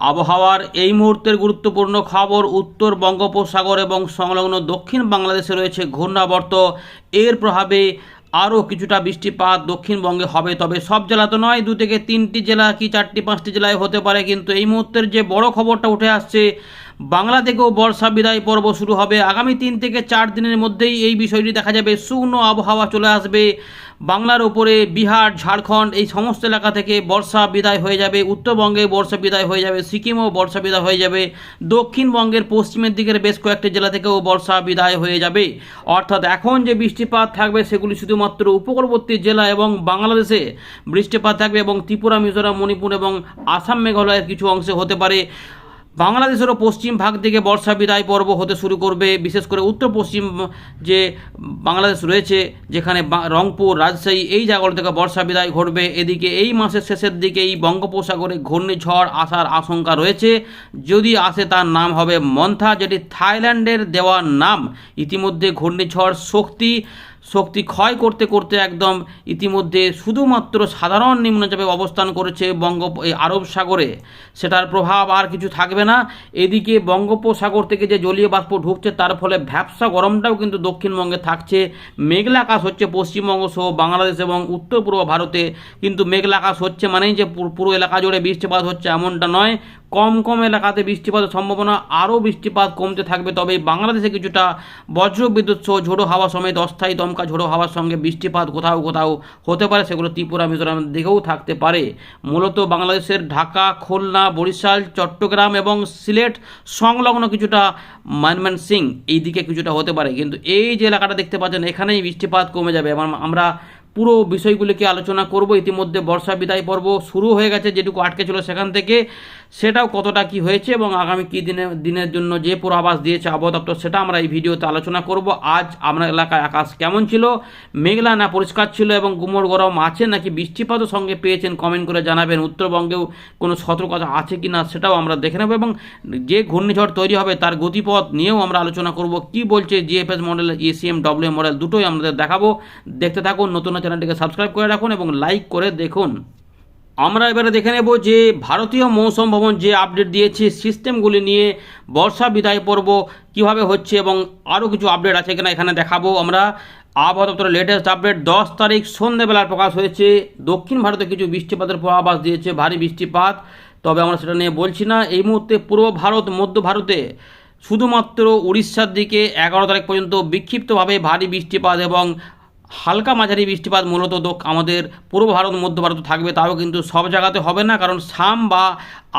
আবহাওয়ার এই মুহূর্তের গুরুত্বপূর্ণ খবর উত্তর বঙ্গোপসাগর এবং সংলগ্ন দক্ষিণ বাংলাদেশে রয়েছে ঘূর্ণাবর্ত। এর প্রভাবে আরও কিছুটা বৃষ্টিপাত দক্ষিণবঙ্গে হবে, তবে সব জেলা তো নয়, দু থেকে তিনটি জেলা কি চারটি, পাঁচটি জেলায় হতে পারে, কিন্তু এই মুহূর্তের যে বড় খবরটা উঠে আসছে, বাংলা থেকেও বর্ষা বিদায় পর্ব শুরু হবে। আগামী তিন থেকে চার দিনের মধ্যেই এই বিষয়টি দেখা যাবে, শুকনো আবহাওয়া চলে আসবে। বাংলার ওপরে বিহার, ঝাড়খণ্ড, এই সমস্ত এলাকা থেকে বর্ষা বিদায় হয়ে যাবে, উত্তরবঙ্গে বর্ষা বিদায় হয়ে যাবে, সিকিমেও বর্ষা বিদায় হয়ে যাবে, দক্ষিণবঙ্গের পশ্চিমের দিকের বেশ কয়েকটি জেলা থেকেও বর্ষা বিদায় হয়ে যাবে। অর্থাৎ এখন যে বৃষ্টিপাত থাকবে, সেগুলি শুধুমাত্র উপকূলবর্তী জেলা এবং বাংলাদেশে বৃষ্টিপাত থাকবে এবং ত্রিপুরা, মিজোরাম, মণিপুর এবং আসাম, মেঘালয়ের কিছু অংশে হতে পারে। বাংলাদেশেরও পশ্চিম ভাগ থেকে বর্ষা বিদায় পর্ব হতে শুরু করবে। বিশেষ করে উত্তর পশ্চিম যে বাংলাদেশ রয়েছে, যেখানে রংপুর, রাজশাহী, এই জায়গাগুলো থেকে বর্ষা বিদায় ঘটবে। এদিকে এই মাসের শেষের দিকে এই বঙ্গোপসাগরে ঘূর্ণিঝড় আসার আশঙ্কা রয়েছে। যদি আসে তার নাম হবে মন্থা, যেটি থাইল্যান্ডের দেওয়া নাম। ইতিমধ্যে ঘূর্ণিঝড় শক্তি শক্তি ক্ষয় করতে করতে একদম ইতিমধ্যে শুধুমাত্র সাধারণ নিম্নচাপে অবস্থান করেছে বঙ্গ এই আরব সাগরে। সেটার প্রভাব আর কিছু থাকবে না। এদিকে বঙ্গোপসাগর থেকে যে জলীয় বাষ্প ঢুকছে, তার ফলে ভ্যাবসা গরমটাও কিন্তু দক্ষিণবঙ্গে থাকছে। মেঘলা আকাশ হচ্ছে পশ্চিমবঙ্গ সহ বাংলাদেশ এবং উত্তর পূর্ব ভারতে। কিন্তু মেঘলা আকাশ হচ্ছে মানেই যে পুরো এলাকা জুড়ে বৃষ্টিপাত হচ্ছে এমনটা নয়। কম কম এলাকাতে বৃষ্টিপাতের সম্ভাবনা, আরও বৃষ্টিপাত কমতে থাকবে। তবে বাংলাদেশে কিছুটা বজ্র বিদ্যুৎ সহ ঝোড়ো হাওয়া সমেত অস্থায়ী দমকা ঝোড়ো হাওয়ার সঙ্গে বৃষ্টিপাত কোথাও কোথাও হতে পারে, সেগুলো ত্রিপুরা মিজোরামের দিকেও থাকতে পারে। মূলত বাংলাদেশের ঢাকা, খুলনা, বরিশাল, চট্টগ্রাম এবং সিলেট সংলগ্ন কিছুটা মানমান সিং এই দিকে কিছুটা হতে পারে। কিন্তু এই যে এলাকাটা দেখতে পাচ্ছেন, এখানেই বৃষ্টিপাত কমে যাবে। এবং আমরা পুরো বিষয়গুলিকে আলোচনা করব। ইতিমধ্যে বর্ষা বিদায় পর্ব শুরু হয়ে গেছে, যেটুকু আটকে ছিল সেখান থেকে। সেটাও কতটা কি হয়েছে এবং আগামী কী দিনে, দিনের জন্য যে পূর্বাভাস দিয়েছে আবহাওয়া দপ্তর সেটা আমরা এই ভিডিওতে আলোচনা করব। আজ আপনার এলাকায় আকাশ কেমন ছিল? মেঘলা না পরিষ্কার ছিল এবং গুমর গরম আছে নাকি বৃষ্টিপাতও সঙ্গে পেয়েছেন? কমেন্ট করে জানাবেন। উত্তরবঙ্গেও কোনো সতর্কতা আছে কি না সেটাও আমরা দেখে নেব এবং যে ঘূর্ণিঝড় তৈরি হবে তার গতিপথ নিয়েও আমরা আলোচনা করব। কি বলছে GFS model ACM W model দুটোই আমাদের দেখাবো। দেখতে থাকুন, নতুন চ্যানেলটিকে সাবস্ক্রাইব করে রাখুন এবং লাইক করে দেখুন। আমরা এবারে দেখে নেব যে ভারতীয় মৌসুম ভবন যে আপডেট দিয়েছে সিস্টেমগুলি নিয়ে বর্ষা বিদায় পর্ব কীভাবে হচ্ছে এবং আরও কিছু আপডেট আছে কিনা এখানে দেখাবো আমরা। আবহাওয়া দপ্তরের লেটেস্ট আপডেট দশ তারিখ সন্ধ্যেবেলার প্রকাশ হয়েছে। দক্ষিণ ভারতে কিছু বৃষ্টিপাতের পূর্বাভাস দিয়েছে, ভারী বৃষ্টিপাত। তবে আমরা সেটা নিয়ে বলছি না, এই মুহূর্তে পূর্ব ভারত, মধ্য ভারতে শুধুমাত্র উড়িষ্যার দিকে এগারো তারিখ পর্যন্ত বিক্ষিপ্তভাবে ভারী বৃষ্টিপাত এবং হালকা মাঝারি বৃষ্টিপাত মূলত আমাদের পূর্ব ভারত, মধ্য ভারত থাকবে, তাও কিন্তু সব জায়গাতে হবে না, কারণ সাম বা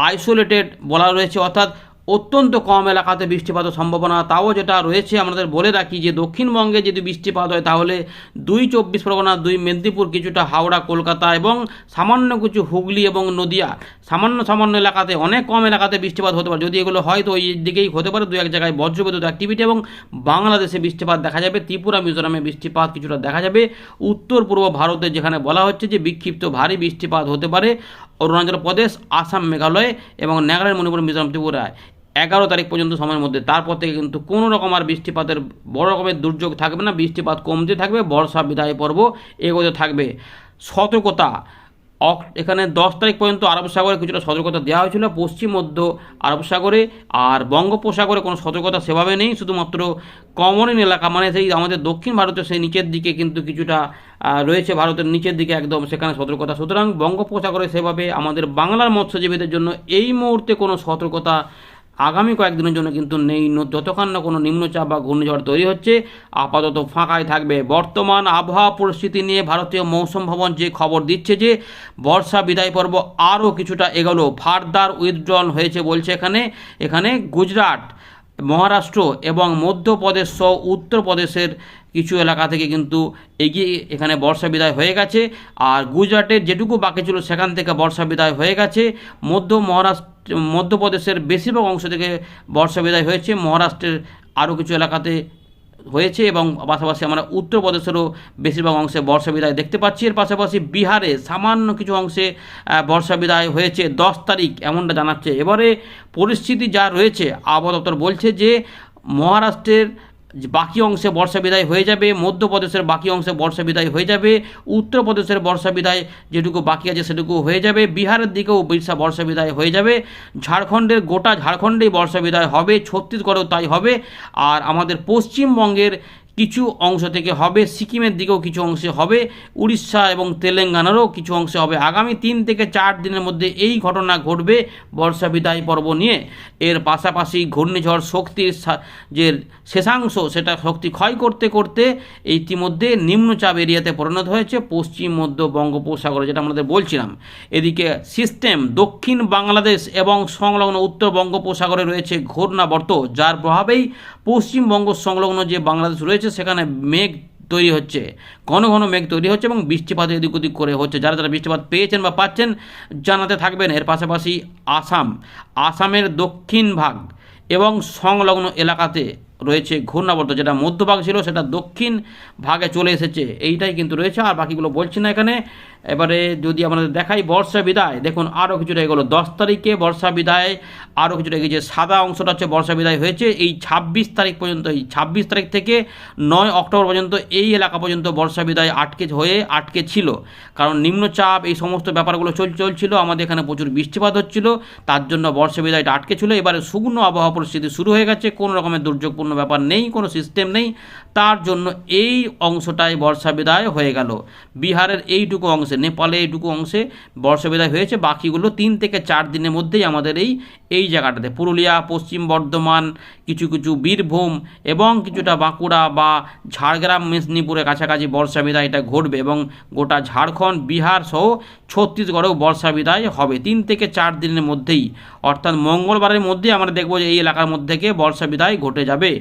আইসোলেটেড বলা রয়েছে, অর্থাৎ অত্যন্ত কম এলাকাতে বৃষ্টিপাতের সম্ভাবনা। তাও যেটা রয়েছে, আমাদের বলে রাখি যে দক্ষিণবঙ্গে যদি বৃষ্টিপাত হয়, তাহলে দুই চব্বিশ পরগনা, দুই মেদিনীপুর, কিছুটা হাওড়া, কলকাতা এবং সামান্য কিছু হুগলি এবং নদিয়া, সামান্য সামান্য এলাকাতে, অনেক কম এলাকাতে বৃষ্টিপাত হতে পারে। যদি এগুলো হয়, তো ওই দিকেই হতে পারে। দু এক জায়গায় বজ্রবিদ্যুৎ অ্যাক্টিভিটি এবং বাংলাদেশে বৃষ্টিপাত দেখা যাবে। ত্রিপুরা, মিজোরামে বৃষ্টিপাত কিছুটা দেখা যাবে। উত্তর পূর্ব ভারতে যেখানে বলা হচ্ছে যে বিক্ষিপ্ত ভারী বৃষ্টিপাত হতে পারে। অরুণাচল প্রদেশ, আসাম, মেঘালয় এবং নাগাল্যান্ড, মণিপুর, মিজোরাম ত্রিপুরায় এগারো তারিখ পর্যন্ত সময়ের মধ্যে। তারপর থেকে কিন্তু কোনো রকম আর বৃষ্টিপাতের বড় রকমের দুর্যোগ থাকবে না। বৃষ্টিপাত কমতে থাকবে, বর্ষা বিদায় পর্ব এগোতে থাকবে। সতর্কতা। এখানে দশ তারিখ পর্যন্ত আরব সাগরে কিছুটা সতর্কতা দেওয়া হয়েছিল। পশ্চিম, মধ্য আরব সাগরে আর বঙ্গোপসাগরে কোনো সতর্কতা সেভাবে নেই। শুধুমাত্র কমরিন এলাকা মানে সেই আমাদের দক্ষিণ ভারতের সেই নিচের দিকে কিন্তু কিছুটা রয়েছে ভারতের নিচের দিকে একদম সেখানে সতর্কতা। সুতরাং বঙ্গোপসাগরে সেভাবে আমাদের বাংলার মৎস্যজীবীদের জন্য এই মুহূর্তে কোনো সতর্কতা আগামী কয়েকদিনের জন্য কিন্তু নেই। যতক্ষণ না কোনো নিম্নচাপ বা ঘূর্ণিঝড় তৈরি হচ্ছে, আপাতত ফাঁকাই থাকবে। বর্তমান আবহাওয়া পরিস্থিতি নিয়ে ভারতীয় মৌসুম ভবন যে খবর দিচ্ছে যে, বর্ষা বিদায় পর্ব আরও কিছুটা এগোলো। ফার্দার উইথড্রল হয়েছে বলছে এখানে। এখানে গুজরাট মহারাষ্ট্র এবং মধ্যপ্রদেশ সহ উত্তরপ্রদেশের কিছু এলাকা থেকে কিন্তু এগিয়ে এখানে বর্ষা বিদায় হয়ে গেছে। আর গুজরাটের যেটুকু বাকি ছিল সেখান থেকে বর্ষা বিদায় হয়ে গেছে। মধ্য মহারাষ্ট্র, মধ্যপ্রদেশের বেশিরভাগ অংশ থেকে বর্ষা বিদায় হয়েছে। মহারাষ্ট্রের আরও কিছু এলাকাতে হয়েছে এবং পাশাপাশি আমরা উত্তরপ্রদেশেরও বেশিরভাগ অংশে বর্ষা বিদায় দেখতে পাচ্ছি। এর পাশাপাশি বিহারে সামান্য কিছু অংশে বর্ষা বিদায় হয়েছে। দশ তারিখ এমনটা জানাচ্ছে। এবারে পরিস্থিতি যা রয়েছে, আবহাওয়া দপ্তর বলছে যে মহারাষ্ট্রের বাকি অংশে বর্ষা বিদায় হয়ে যাবে, মধ্যপ্রদেশের বাকি অংশে বর্ষা বিদায় হয়ে যাবে, উত্তরপ্রদেশের বর্ষা বিদায় যেটুকু বাকি আছে সেটুকু হয়ে যাবে, বিহারের দিকেও বর্ষা বর্ষা বিদায় হয়ে যাবে, ঝাড়খণ্ডের গোটা ঝাড়খণ্ডেই বর্ষা বিদায় হবে, ছত্তিশগড়েও তাই হবে, আর আমাদের পশ্চিমবঙ্গের কিছু অংশ থেকে হবে, সিকিমের দিকেও কিছু অংশে হবে, উড়িষ্যা এবং তেলেঙ্গানারও কিছু অংশে হবে। আগামী তিন থেকে চার দিনের মধ্যে এই ঘটনা ঘটবে বর্ষা বিদায় পর্ব নিয়ে। এর পাশাপাশি ঘূর্ণিঝড় শক্তির যে শেষাংশ, সেটা শক্তি ক্ষয় করতে করতে ইতিমধ্যে নিম্নচাপ এরিয়াতে পরিণত হয়েছে, পশ্চিম, মধ্য বঙ্গোপসাগরে, যেটা আমাদের বলছিলাম। এদিকে সিস্টেম, দক্ষিণ বাংলাদেশ এবং সংলগ্ন উত্তর বঙ্গোপসাগরে রয়েছে ঘূর্ণাবর্ত, যার প্রভাবেই পশ্চিমবঙ্গ সংলগ্ন যে বাংলাদেশ রয়েছে সেখানে মেঘ তৈরি হচ্ছে। ঘন ঘন মেঘ তৈরি হচ্ছে এবং বৃষ্টিপাত এদিক ওদিক করে হচ্ছে। যারা যারা বৃষ্টিপাত পেয়েছেন বা পাচ্ছেন, জানাতে থাকবেন। এর পাশাপাশি আসাম। আসামের দক্ষিণ ভাগ এবং সংলগ্ন এলাকাতে রয়েছে ঘূর্ণাবর্ত, যেটা মধ্যভাগ ছিল সেটা দক্ষিণ ভাগে চলে এসেছে। এইটাই কিন্তু রয়েছে, আর বাকিগুলো বলছি না এখানে। এবারে যদি আমাদের দেখাই বর্ষা বিদায়, দেখুন আরও কিছুটা এগোলো। দশ তারিখে বর্ষা বিদায় আরও কিছুটা এগিয়েছে সাদা অংশটা হচ্ছে বর্ষা বিদায় হয়েছে। এই ছাব্বিশ তারিখ পর্যন্ত, এই ছাব্বিশ তারিখ থেকে নয় অক্টোবর পর্যন্ত এই এলাকা পর্যন্ত বর্ষা বিদায় আটকে হয়ে আটকে ছিল। কারণ নিম্নচাপ, এই সমস্ত ব্যাপারগুলো চল চলছিল। আমাদের এখানে প্রচুর বৃষ্টিপাত হচ্ছিল। তার জন্য বর্ষা বিদায়টা আটকে ছিল। এবারে শুকনো আবহাওয়া পরিস্থিতি শুরু হয়ে গেছে। কোনো রকমের দুর্যোগপূর্ণ ব্যাপার নেই, কোনো সিস্টেম নেই। তার জন্য এই অংশটাই বর্ষা বিদায় হয়ে গেল। বিহারের এইটুকু অংশে, নেপালে এইটুকু অংশে বর্ষা বিদায় হয়েছে। বাকিগুলো তিন থেকে চার দিনের মধ্যেই আমাদের এই এই জায়গাটাতে, পুরুলিয়া, পশ্চিম বর্ধমান, কিছু কিছু বীরভূম এবং কিছুটা বাঁকুড়া বা ঝাড়গ্রাম, মেদিনীপুরের কাছাকাছি বর্ষা বিদায় এটা ঘটবে এবং গোটা ঝাড়খণ্ড, বিহার সহ ছত্তিশগড়েও বর্ষা বিদায় হবে। তিন থেকে চার দিনের মধ্যেই। অর্থাৎ মঙ্গলবারের মধ্যেই আমরা দেখব যে এই এলাকার মধ্যে থেকে বর্ষা বিদায় ঘটে যাবে।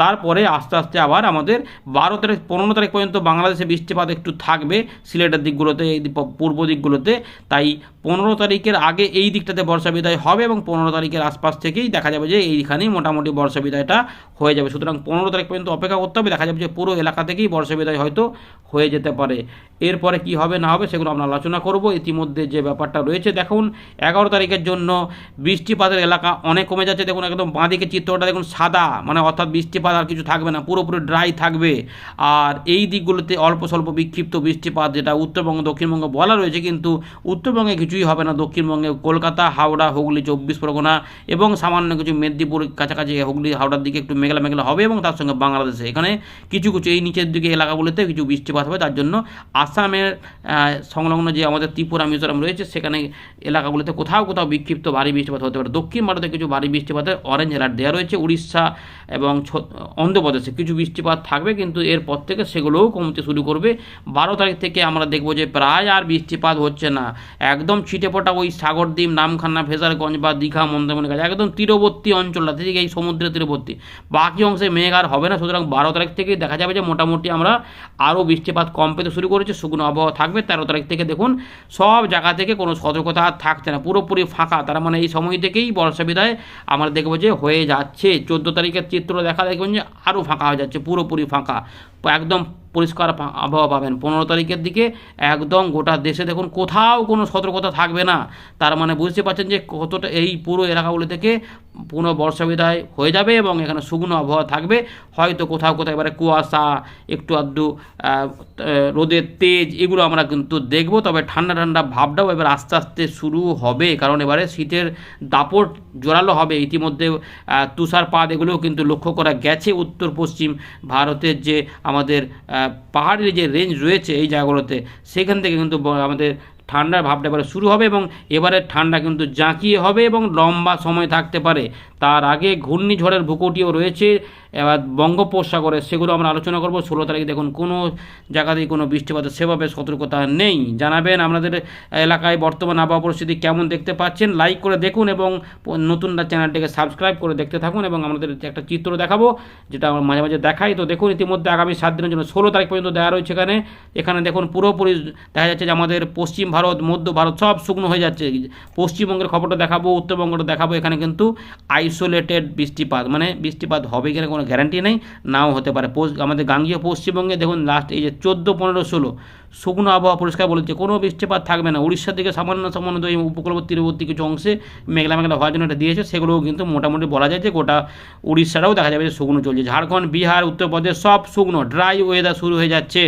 তারপরে আস্তে আস্তে আবার আমাদের বারো তারিখ, পনেরো তারিখ পর্যন্ত বাংলাদেশে বৃষ্টিপাত একটু থাকবে সিলেটের দিকগুলোতে, এই পূর্ব দিকগুলোতে। তাই পনেরো তারিখের আগে এই দিকটাতে বর্ষা বিদায় হবে এবং পনেরো তারিখের আশপাশ থেকেই দেখা যাবে যে এইখানেই মোটামুটি বর্ষা বিদায়টা হয়ে যাবে। সুতরাং পনেরো তারিখ পর্যন্ত অপেক্ষা করতে হবে। দেখা যাবে যে পুরো এলাকা থেকেই বর্ষা বিদায় হয়তো হয়ে যেতে পারে। এরপরে কি হবে না হবে সেগুলো আমরা আলোচনা করব। ইতিমধ্যে যে ব্যাপারটা রয়েছে, দেখুন, এগারো তারিখের জন্য বৃষ্টিপাতের এলাকা অনেক কমে যাচ্ছে। দেখুন, একদম বাঁদিকে চিত্রটা দেখুন সাদা মানে অর্থাৎ বৃষ্টিপাত আর কিছু থাকবে না, পুরোপুরি ড্রাই থাকবে। আর এই দিকগুলোতে অল্প স্বল্প বিক্ষিপ্ত বৃষ্টিপাত, যেটা উত্তরবঙ্গ, দক্ষিণবঙ্গ বলা রয়েছে, কিন্তু উত্তরবঙ্গে কিছুই হবে না। দক্ষিণবঙ্গে কলকাতা, হাওড়া, হুগলি, চব্বিশ পরগনা এবং সামান্য কিছু মেদিনীপুর, কাছাকাছি হুগলি, হাওড়ার দিকে একটু মেঘলা মেঘলা হবে এবং তার সঙ্গে বাংলাদেশে। এখানে কিছু কিছু, এই নিচের দিকে এলাকাগুলোতে কিছু বৃষ্টিপাত হবে, তার জন্য আসামের সংলগ্ন যে আমাদের ত্রিপুরা মিজোরাম রয়েছে, সেখানে এলাকাগুলোতে কোথাও কোথাও বিক্ষিপ্ত ভারী বৃষ্টিপাত হতে পারে। দক্ষিণ ভারতে কিছু ভারী বৃষ্টিপাতের অরেঞ্জ অ্যালার্ট দেওয়া রয়েছে। উড়িষ্যা এবং অন্ধ্রপ্রদেশে কিছু বৃষ্টিপাত থাকবে, কিন্তু এরপর থেকে সেগুলোও কমতে শুরু করবে। বারো তারিখ থেকে আমরা দেখব যে প্রায় আর বৃষ্টিপাত হচ্ছে না। একদম ছিটে ফোটা ওই সাগরদ্বীপ নামখানা ফেজারগঞ্জ বা দীঘা, মন্দারমণি কাছে একদম তীরবর্তী অঞ্চলটা ঠিক এই সমুদ্রের তীরবর্তী। বাকি অংশে মেঘ আর হবে না, সুতরাং বারো তারিখ থেকে দেখা যাবে যে মোটামুটি আমরা আরও বৃষ্টিপাত কম পেতে শুরু করেছি, শুকনো আবহাওয়া থাকবে। তেরো তারিখ থেকে দেখুন, সব জায়গা থেকে কোনো সতর্কতা আর থাকছে না, পুরোপুরি ফাঁকা। তার মানে এই সময় থেকেই বর্ষা বিদায় আমরা দেখব যে হয়ে যাচ্ছে। চোদ্দ তারিখের চিত্র দেখা দেখবেন যে আরও ফাঁকা হয়ে যাচ্ছে পুরোপুরি ফাঁকা। একদম পরিষ্কার আবহাওয়া পাবেন। পনেরো তারিখের দিকে একদম গোটা দেশে দেখুন কোথাও কোনো সতর্কতা থাকবে না। তার মানে বুঝতে পারছেন যে কতটা এই পুরো এলাকাগুলি থেকে পুরো বর্ষা বিদায় হয়ে যাবে এবং এখানে শুকনো আবহাওয়া থাকবে। হয়তো কোথাও কোথাও এবারে কুয়াশা, একটু আধটু রোদের তেজ এগুলো আমরা কিন্তু দেখব। তবে ঠান্ডা ঠান্ডা ভাবটাও এবার আস্তে আস্তে শুরু হবে। কারণ এবারে শীতের দাপট জোরালো হবে। ইতিমধ্যে তুষারপাত এগুলোও কিন্তু লক্ষ্য করা গেছে। উত্তর পশ্চিম ভারতের যে আমাদের পাহাড়ের যে রেঞ্জ রয়েছে এই জায়গাগুলোতে, সেখান থেকে কিন্তু আমাদের ঠান্ডার ভাবটা এবারে শুরু হবে এবং এবারে ঠান্ডা কিন্তু জাঁকিয়ে হবে এবং লম্বা সময় থাকতে পারে। তার আগে ঘূর্ণিঝড়ের ভূকটিও রয়েছে। এবার বঙ্গোপসাগরে সেগুলো আমরা আলোচনা করব। ষোলো তারিখ দেখুন, কোনো জায়গাতেই কোনো বৃষ্টিপাতের সেভাবে সতর্কতা নেই। জানাবেন আপনাদের এলাকায় বর্তমান আবহাওয়া পরিস্থিতি কেমন দেখতে পাচ্ছেন। লাইক করে দেখুন এবং নতুনরা চ্যানেলটিকে সাবস্ক্রাইব করে দেখতে থাকুন এবং আমাদের একটা চিত্র দেখাবো, যেটা আমরা মাঝে মাঝে দেখাই। তো দেখুন, ইতিমধ্যে আগামী সাত দিনের জন্য ষোলো তারিখ পর্যন্ত দেওয়া রয়েছে এখানে। এখানে দেখুন, পুরোপুরি দেখা যাচ্ছে যে আমাদের পশ্চিম ভারত, মধ্য ভারত সব শুকনো হয়ে যাচ্ছে। পশ্চিমবঙ্গের খবরটা দেখাবো, উত্তরবঙ্গটা দেখাবো। এখানে কিন্তু আইসোলেটেড বৃষ্টিপাত মানে বৃষ্টিপাত হবে কিনা কোনো গ্যারান্টি নেই, নাও হতে পারে। আমাদের গাঙ্গীয় পশ্চিমবঙ্গে দেখুন লাস্ট এই যে চোদ্দ, পনেরো, ষোলো, শুকনো আবহাওয়া পরিষ্কার বলেছে কোনো বৃষ্টিপাত থাকবে না। উড়িষ্যার থেকে সামান্য সামান্য এই উপকূলবর্তী, তীরবর্তী কিছু অংশে মেঘলা মেঘলা হওয়ার জন্য এটা দিয়েছে, সেগুলোও কিন্তু মোটামুটি বলা যায় যে গোটা উড়িষ্যাটাও দেখা যাবে যে শুকনো চলছে। ঝাড়খণ্ড, বিহার, উত্তরপ্রদেশ সব শুকনো ড্রাই ওয়েদার শুরু হয়ে যাচ্ছে।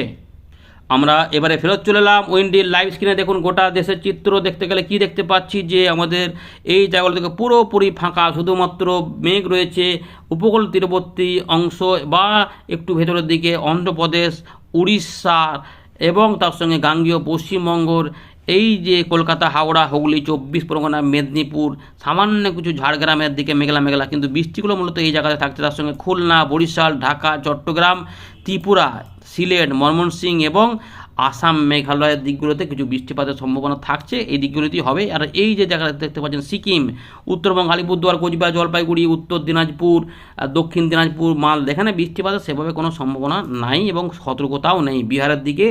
আমরা এবারে ফেরত চলে এলাম উইন্ডির লাইভ স্ক্রিনে দেখুন, গোটা দেশের চিত্র দেখতে গেলে কি দেখতে পাচ্ছি যে আমাদের এই জায়গাগুলো থেকে পুরোপুরি ফাঁকা, শুধুমাত্র মেঘ রয়েছে, উপকূল তীরবর্তী অংশ বা একটু ভেতরের দিকে অন্ধ্রপ্রদেশ, উড়িষ্যা এবং তার সঙ্গে গাঙ্গীয় পশ্চিমবঙ্গর এই যে কলকাতা, হাওড়া, হুগলি, চব্বিশ পরগনা, মেদিনীপুর, সামান্য কিছু ঝাড়গ্রামের দিকে মেঘলা মেঘলা, কিন্তু বৃষ্টিগুলো মূলত এই জায়গাতে থাকছে। তার সঙ্গে খুলনা, বরিশাল, ঢাকা, চট্টগ্রাম, ত্রিপুরা, সিলেট, ময়মনসিংহ এবং আসাম মেঘালয়ের দিকগুলোতে কিছু বৃষ্টিপাতের সম্ভাবনা থাকছে। এই দিকগুলোতেই হবে। আর এই যে জায়গাটা দেখতে পাচ্ছেন সিকিম উত্তরবঙ্গ আলিপুরদুয়ার, কোচবিহার, জলপাইগুড়ি, উত্তর দিনাজপুর দক্ষিণ দিনাজপুর মাল এখানে বৃষ্টিপাতের সেভাবে কোনো সম্ভাবনা নাই এবং সতর্কতাও নেই। বিহারের দিকে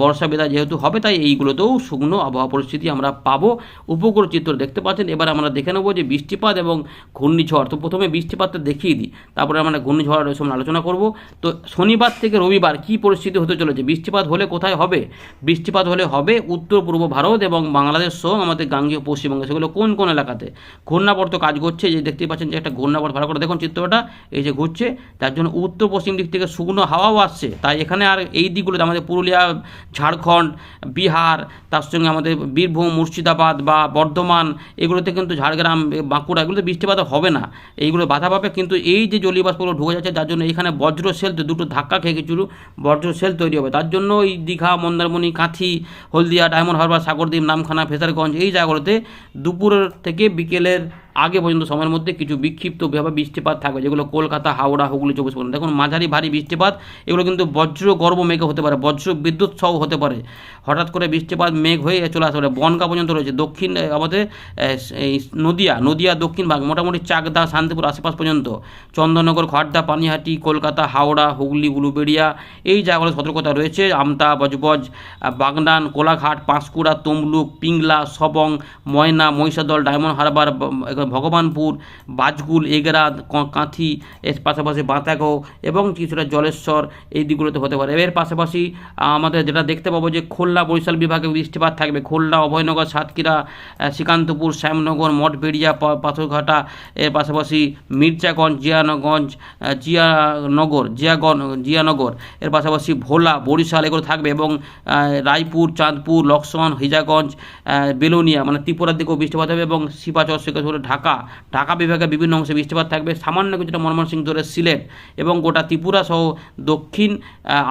বর্ষা বিদায় যেহেতু হবে, তাই এইগুলোতেও শুকনো আবহাওয়া পরিস্থিতি আমরা পাবো। উপকূল চিত্র দেখতে পাচ্ছেন। এবার আমরা দেখে নেব যে বৃষ্টিপাত এবং ঘূর্ণিঝড়। তো প্রথমে বৃষ্টিপাতটা দেখিয়ে দিই। তারপরে আমরা ঘূর্ণিঝড় এর সময় আলোচনা করব। তো শনিবার থেকে রবিবার কি পরিস্থিতি হতে চলেছে? বৃষ্টিপাত হলে কোথায় হবে? বৃষ্টিপাত হলে হবে উত্তর পূর্ব ভারত এবং বাংলাদেশ সহ আমাদের গাঙ্গীয় পশ্চিমবঙ্গে। সেগুলো কোন কোন এলাকাতে? ঘূর্ণাবর্ত কাজ করছে যে দেখতে পাচ্ছেন যে একটা ঘূর্ণাবর্ত ভালো করে দেখুন চিত্রটা, এই যে ঘুরছে, তার জন্য উত্তর পশ্চিম দিক থেকে শুকনো হাওয়াও আসছে। তাই এখানে আর এই দিকগুলোতে আমাদের পুরুলিয়া, ঝাড়খণ্ড, বিহার, তার সঙ্গে আমাদের বীরভূম, মুর্শিদাবাদ বা বর্ধমান, এগুলোতে কিন্তু ঝাড়গ্রাম, বাঁকুড়া এগুলোতে বৃষ্টিপাত হবে না। এইগুলো বাধা পাবে, কিন্তু এই যে জলীয় বাষ্পগুলো ঢুকে যাচ্ছে যার জন্য এখানে বজ্র সেল দুটো ধাক্কা খেয়ে কিছু বজ্র সেল তৈরি হবে। তার জন্য এই দীঘা মন্দারমণি কাঁথি হলদিয়া ডায়মন্ড হারবার সাগরদ্বীপ নামখানা ফেসারগঞ্জ এই জায়গাগুলোতে দুপুরের থেকে বিকেলের আগে পর্যন্ত সময়ের মধ্যে কিছু বিক্ষিপ্তভাবে বৃষ্টিপাত থাকবে, যেগুলো কলকাতা, হাওড়া, হুগলি, চব্বিশ পরগনা। দেখুন, মাঝারি ভারী বৃষ্টিপাত, এগুলো কিন্তু বজ্র গর্ব মেঘে হতে পারে, বজ্র বিদ্যুৎ সহ হতে পারে। হঠাৎ করে বৃষ্টিপাত মেঘ হয়ে চলে আসতে পারে। বনগা পর্যন্ত রয়েছে। দক্ষিণ আমাদের নদিয়া নদিয়া, দক্ষিণ ভাগ, মোটামুটি চাকদা, শান্তিপুর আশেপাশ পর্যন্ত। চন্দননগর খড়দা পানিহাটি, কলকাতা, হাওড়া, হুগলি, উলুবেড়িয়া, এই জায়গাগুলো সতর্কতা রয়েছে। আমতা, বজবজ বাগনান, কোলাঘাট, পাঁশকুড়া, তমলুক, পিংলা, সবং, ময়না, মহিষাদল, ডায়মন্ড হারবার ভগবানপুর, বাজগুল এগরা কাঁথি, এর পাশাপাশি বাঁতাগো এবং কিছুটা জলেশ্বর এই দিকগুলোতে হতে পারে। এর পাশাপাশি আমাদের যেটা দেখতে পাবো যে খুলনা বরিশাল বিভাগে বৃষ্টিপাত থাকবে। খুলনা, অভয়নগর, সাতক্ষীরা শ্রীকান্তপুর, শ্যামনগর, মঠবেড়িয়া পাথরঘাটা, এর পাশাপাশি মির্জাগঞ্জ, জিয়ানগঞ্জ জিয়ানগর জিয়াগঞ্জ জিয়ানগর, এর পাশাপাশি ভোলা, বরিশাল এগুলো থাকবে এবং রায়পুর, চাঁদপুর, লক্ষ্মণ, হিজাগঞ্জ বেলুনিয়া মানে ত্রিপুরার দিকেও বৃষ্টিপাত হবে এবং শিবাচর সেখানে ঢাকা ঢাকা ঢাকা বিভাগের বিভিন্ন অংশে বৃষ্টিপাত থাকবে। সামান্য কিছুটা ময়মনসিংহ ধরে সিলেট এবং গোটা ত্রিপুরা সহ দক্ষিণ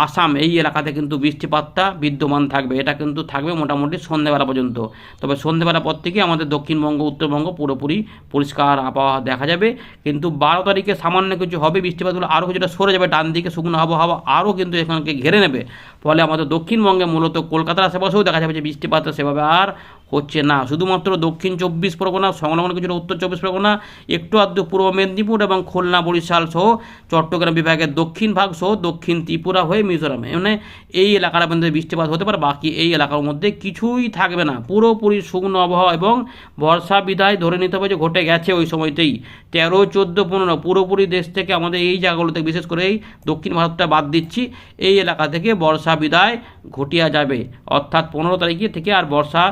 আসাম এই এলাকাতে কিন্তু বৃষ্টিপাতটা বিদ্যমান থাকবে। এটা কিন্তু থাকবে মোটামুটি সন্ধ্যেবেলা পর্যন্ত। তবে সন্ধ্যেবেলা পর থেকে আমাদের দক্ষিণবঙ্গ, উত্তরবঙ্গ পুরোপুরি পরিষ্কার আবহাওয়া দেখা যাবে। কিন্তু বারো তারিখে সামান্য কিছু হবে, বৃষ্টিপাতগুলো আরও কিছুটা সরে যাবে, ডান দিকে শুকনো আবহাওয়া আরও কিন্তু এখানকে ঘেরে নেবে। ফলে আমাদের দক্ষিণবঙ্গে মূলত কলকাতার আশেপাশেও দেখা যাবে যে বৃষ্টিপাত, সেভাবে আর হচ্ছে না। শুধুমাত্র দক্ষিণ চব্বিশ পরগনা, সংলগ্ন কিছুটা উত্তর চব্বিশ পরগনা, একটু আধটু পূর্ব মেদিনীপুর এবং খুলনা, বরিশাল সহ চট্টগ্রাম বিভাগের দক্ষিণ ভাগ সহ দক্ষিণ ত্রিপুরা হয়ে মিজোরামে। মানে এই এলাকার মধ্যে বৃষ্টিপাত হতে পারে, বাকি এই এলাকার মধ্যে কিছুই থাকবে না। পুরোপুরি শুকনো আবহাওয়া এবং বর্ষা বিদায় ধরে নিতে হবে যে ঘটে গেছে ওই সময়তেই। তেরো, চোদ্দ, পনেরো পুরোপুরি দেশ থেকে আমাদের এই জায়গাগুলোতে বিশেষ করে এই দক্ষিণ ভারতটা বাদ দিচ্ছি। এই এলাকা থেকে বর্ষা বিদায় ঘটিয়া যাবে। অর্থাৎ পনেরো তারিখে থেকে আর বর্ষা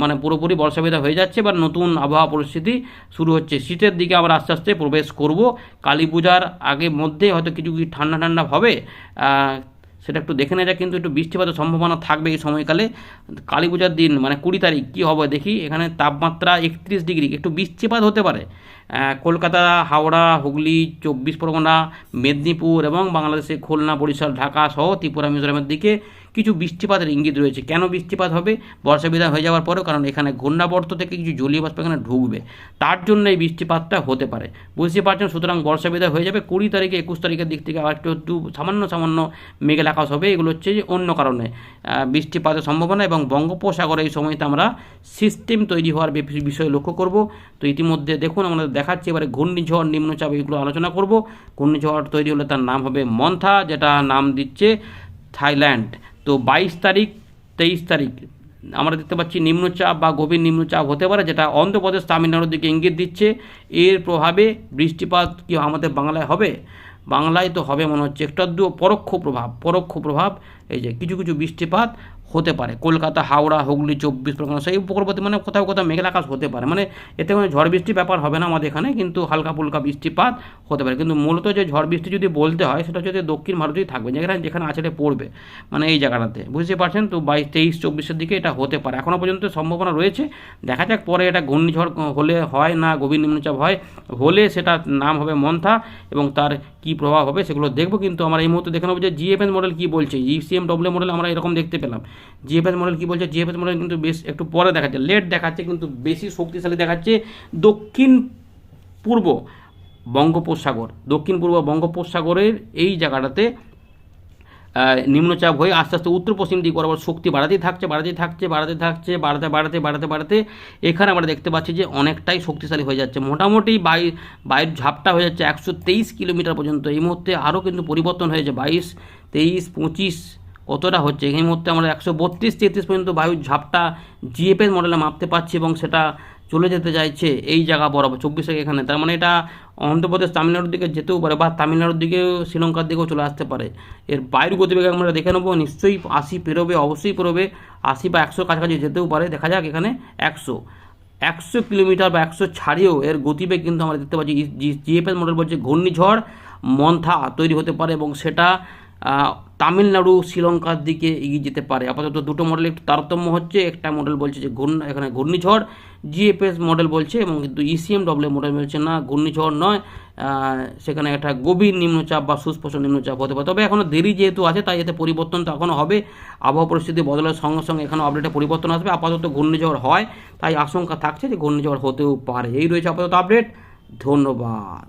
মানে পুরোপুরি বর্ষা বিদায় হয়ে যাচ্ছে বা নতুন আবহাওয়া পরিস্থিতি শুরু হচ্ছে। শীতের দিকে আমরা আস্তে আস্তে প্রবেশ করব। কালী পূজার আগে মধ্যে হয়তো কিছু কিছু ঠান্ডা ঠান্ডা হবে সেটা একটু দেখে নেওয়া কিন্তু একটু বৃষ্টিপাতের সম্ভাবনা থাকবে এই সময়কালে। কালী পূজার দিন মানে কুড়ি তারিখ, কী হবে দেখি। এখানে তাপমাত্রা একত্রিশ ডিগ্রি, একটু বৃষ্টিপাত হতে পারে। কলকাতা, হাওড়া, হুগলি, চব্বিশ পরগনা, মেদিনীপুর এবং বাংলাদেশে খুলনা, বরিশাল, ঢাকা সহ ত্রিপুরা, মিজোরামের দিকে কিছু বৃষ্টিপাতের ইঙ্গিত রয়েছে। কেন বৃষ্টিপাত হবে? বর্ষা বিদায় হয়ে যাওয়ার পরেও, কারণ এখানে ঘূর্ণাবর্ত থেকে কিছু জলীয় বাষ্প এখানে ঢুকবে। তার জন্য এই বৃষ্টিপাতটা হতে পারে। বুঝতে পারছেন? সুতরাং বর্ষা বিদায় হয়ে যাবে। কুড়ি তারিখে, একুশ তারিখের দিক থেকে আবার একটু সামান্য সামান্য মেঘের আকাশ হবে। এগুলো হচ্ছে যে অন্য কারণে। বৃষ্টিপাতের সম্ভাবনা এবং বঙ্গোপসাগরে এই সময়তে আমরা সিস্টেম তৈরি হওয়ার বিষয়ে লক্ষ্য করব। তো ইতিমধ্যে দেখুন আমরা দেখাচ্ছি। এবারে ঘূর্ণিঝড়, নিম্নচাপ এগুলো আলোচনা করব। ঘূর্ণিঝড় তৈরি হলে তার নাম হবে মন্থা, যেটা নাম দিচ্ছে থাইল্যান্ড। তো বাইশ তারিখ, তেইশ তারিখ, আমরা দেখতে পাচ্ছি নিম্নচাপ বা গভীর নিম্নচাপ হতে পারে, যেটা অন্ধ্রপ্রদেশ, তামিলনাড়ুর দিকে ইঙ্গিত দিচ্ছে। এর প্রভাবে বৃষ্টিপাত কি আমাদের বাংলায় হবে? বাংলায় তো হবে মনে হচ্ছে একটা দু পরোক্ষ প্রভাব পরোক্ষ প্রভাব, এই যে কিছু কিছু বৃষ্টিপাত হতে পারে। কলকাতা, হাওড়া, হুগলি, চব্বিশ পরগনা, সেই উপকূলবর্তী মানে কোথাও কোথাও মেঘলা আকাশ হতে পারে। মানে এতে কোনো ঝড় বৃষ্টির ব্যাপার হবে না আমাদের এখানে, কিন্তু হালকা ফুলকা বৃষ্টিপাত হতে পারে। কিন্তু মূলত যে ঝড় বৃষ্টি যদি বলতে হয়, সেটা হচ্ছে দক্ষিণ ভারতেই থাকবে, যেখানে যেখানে আছড়ে পড়বে মানে এই জায়গাটাতে। বুঝতে পারছেন তো, বাইশ, তেইশ, চব্বিশের দিকে এটা হতে পারে। এখনও পর্যন্ত সম্ভাবনা রয়েছে। দেখা যাক পরে এটা ঘূর্ণিঝড় হলে হয় না, গভীর নিম্নচাপ হয়, হলে সেটা নাম হবে মন্থা এবং তার কি প্রভাব হবে সেগুলো দেখব, কিন্তু আমরা এই মুহূর্তে দেখে নেব যে জিএফএস মডেল কী বলছে। ইসিএম ডব্লিউ মডেল আমরা এরকম দেখতে পেলাম। জিএফএস মডেল কী বলছে? জিএফএস মডেল কিন্তু বেশ একটু পরে দেখাচ্ছে লেট দেখাচ্ছে, কিন্তু বেশি শক্তিশালী দেখাচ্ছে দক্ষিণ পূর্ব বঙ্গোপসাগর। দক্ষিণ পূর্ব বঙ্গোপসাগরের এই জায়গাটাতে নিম্নচাপ হয়ে আস্তে আস্তে উত্তর পশ্চিম দিক বরাবর শক্তি বাড়াতেই থাকছে বাড়াতেই থাকছে বাড়াতে থাকছে, বাড়াতে বাড়াতে বাড়াতে বাড়াতে। এখানে আমরা দেখতে পাচ্ছি যে অনেকটাই শক্তিশালী হয়ে যাচ্ছে। মোটামুটি বাই, বায়ুর ঝাপটা হয়ে যাচ্ছে একশো তেইশ কিলোমিটার পর্যন্ত। এই মুহূর্তে আরও কিন্তু পরিবর্তন হয়েছে। বাইশ, তেইশ, পঁচিশ, কতটা হচ্ছে? এই মুহূর্তে আমরা একশো বত্রিশ তেত্রিশ পর্যন্ত বায়ুর ঝাপটা জিএফএস মডেলে মাপতে পারছি এবং সেটা চলে যেতে চাইছে এই জায়গা বরাবর, চব্বিশ থেকে এখানে। তার মানে এটা অন্ধ্রপ্রদেশ তামিলনাড়ুর দিকে যেতেও পারে বা তামিলনাড়ুর দিকেও শ্রীলঙ্কার দিকেও চলে আসতে পারে। এর বায়ুর গতিবেগ আমরা দেখে নেব, নিশ্চয়ই আশি পেরোবে, অবশ্যই পেরোবে। আশি বা একশো কাছাকাছি যেতেও পারে, দেখা যাক এখানে একশো। একশো কিলোমিটার বা একশো ছাড়িয়েও এর গতিবেগ কিন্তু আমরা দেখতে পাচ্ছি। জিএফএস মডেল বলছে ঘূর্ণিঝড় মন্থা তৈরি হতে পারে এবং সেটা তামিলনাড়ু, শ্রীলঙ্কার দিকে এগিয়ে যেতে পারে। আপাতত দুটো মডেল একটু তারতম্য হচ্ছে। একটা মডেল বলছে যে ঘূর্ণ এখানে ঘূর্ণিঝড় জিএফএস মডেল বলছে এবং কিন্তু ইসিএম ডব্লিউ মডেল বলছে না, ঘূর্ণিঝড় নয়। সেখানে একটা গভীর নিম্নচাপ বা সুস্পষ্ট নিম্নচাপ হতে পারে। তবে এখনও দেরি যেহেতু আছে, তাই এতে পরিবর্তন তো এখনও হবে। আবহাওয়া পরিস্থিতি বদলের সঙ্গে সঙ্গে এখানে আপডেটে পরিবর্তন আসবে। আপাতত ঘূর্ণিঝড় হয়, তাই আশঙ্কা থাকছে যে ঘূর্ণিঝড় হতেও পারে। এই রয়েছে আপাতত আপডেট ধন্যবাদ।